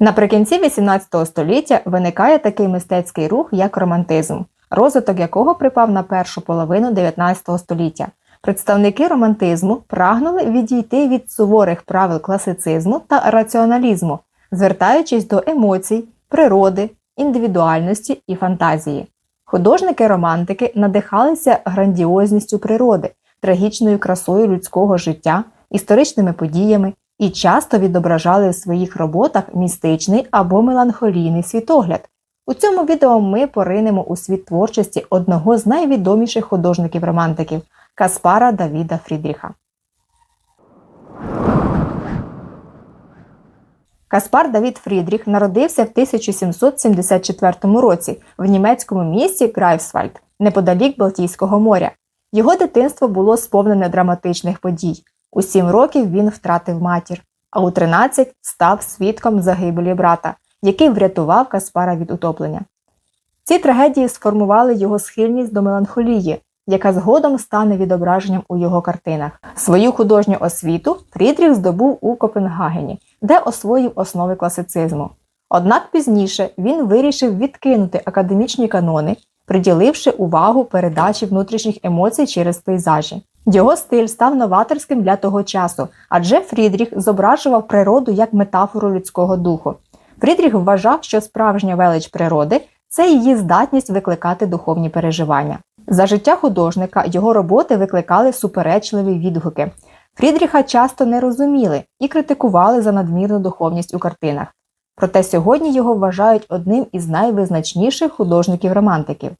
Наприкінці XVIII століття виникає такий мистецький рух, як романтизм, розвиток якого припав на першу половину XIX століття. Представники романтизму прагнули відійти від суворих правил класицизму та раціоналізму, звертаючись до емоцій, природи, індивідуальності і фантазії. Художники-романтики надихалися грандіозністю природи, трагічною красою людського життя, історичними подіями і часто відображали в своїх роботах містичний або меланхолійний світогляд. У цьому відео ми поринемо у світ творчості одного з найвідоміших художників-романтиків Каспара Давіда Фрідріха. Каспар Давід Фрідріх народився в 1774 році в німецькому місті Грайфсвальд, неподалік Балтійського моря. Його дитинство було сповнене драматичних подій. У сім років він втратив матір, а у 13 став свідком загибелі брата, який врятував Каспара від утоплення. Ці трагедії сформували його схильність до меланхолії, яка згодом стане відображенням у його картинах. Свою художню освіту Фрідріх здобув у Копенгагені, де освоїв основи класицизму. Однак пізніше він вирішив відкинути академічні канони, приділивши увагу передачі внутрішніх емоцій через пейзажі. Його стиль став новаторським для того часу, адже Фрідріх зображував природу як метафору людського духу. Фрідріх вважав, що справжня велич природи це її здатність викликати духовні переживання. За життя художника його роботи викликали суперечливі відгуки. Фрідріха часто не розуміли і критикували за надмірну духовність у картинах. Проте сьогодні його вважають одним із найвизначніших художників-романтиків.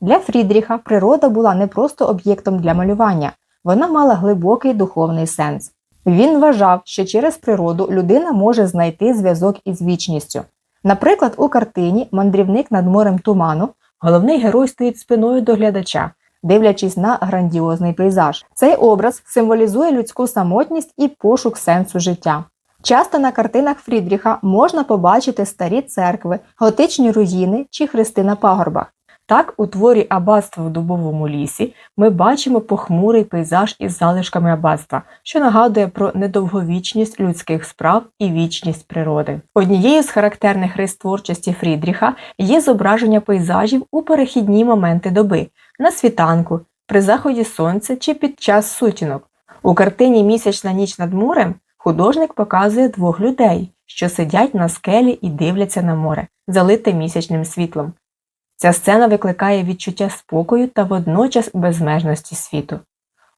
Для Фрідріха природа була не просто об'єктом для малювання, вона мала глибокий духовний сенс. Він вважав, що через природу людина може знайти зв'язок із вічністю. Наприклад, у картині Мандрівник над морем туману головний герой стоїть спиною до глядача, дивлячись на грандіозний пейзаж. Цей образ символізує людську самотність і пошук сенсу життя. Часто на картинах Фрідріха можна побачити старі церкви, готичні руїни чи хрести на пагорбах. Так, у творі аббатства в дубовому лісі ми бачимо похмурий пейзаж із залишками аббатства, що нагадує про недовговічність людських справ і вічність природи. Однією з характерних рис творчості Фрідріха є зображення пейзажів у перехідні моменти доби на світанку, при заході сонця чи під час сутінок. У картині Місячна ніч над морем художник показує двох людей, що сидять на скелі і дивляться на море, залите місячним світлом. Ця сцена викликає відчуття спокою та водночас безмежності світу.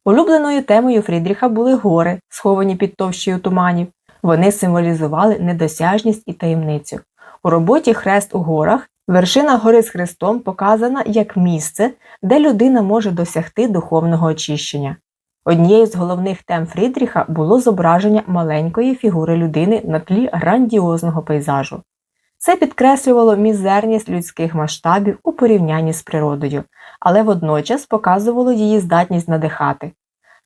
Улюбленою темою Фрідріха були гори, сховані під товщею туманів. Вони символізували недосяжність і таємницю. У роботі Хрест у горах вершина гори з хрестом показана як місце, де людина може досягти духовного очищення. Однією з головних тем Фрідріха було зображення маленької фігури людини на тлі грандіозного пейзажу. Це підкреслювало мізерність людських масштабів у порівнянні з природою, але водночас показувало її здатність надихати.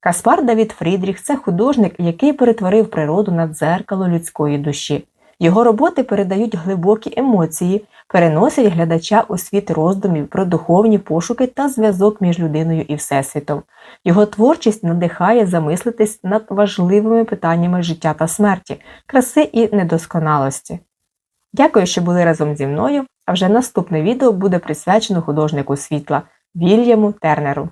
Каспар Давід Фрідріх це художник, який перетворив природу на дзеркало людської душі. Його роботи передають глибокі емоції, переносять глядача у світ роздумів про духовні пошуки та зв'язок між людиною і Всесвітом. Його творчість надихає замислитись над важливими питаннями життя та смерті, краси і недосконалості. Дякую, що були разом зі мною. А вже наступне відео буде присвячено художнику світла Вільяму Тернеру.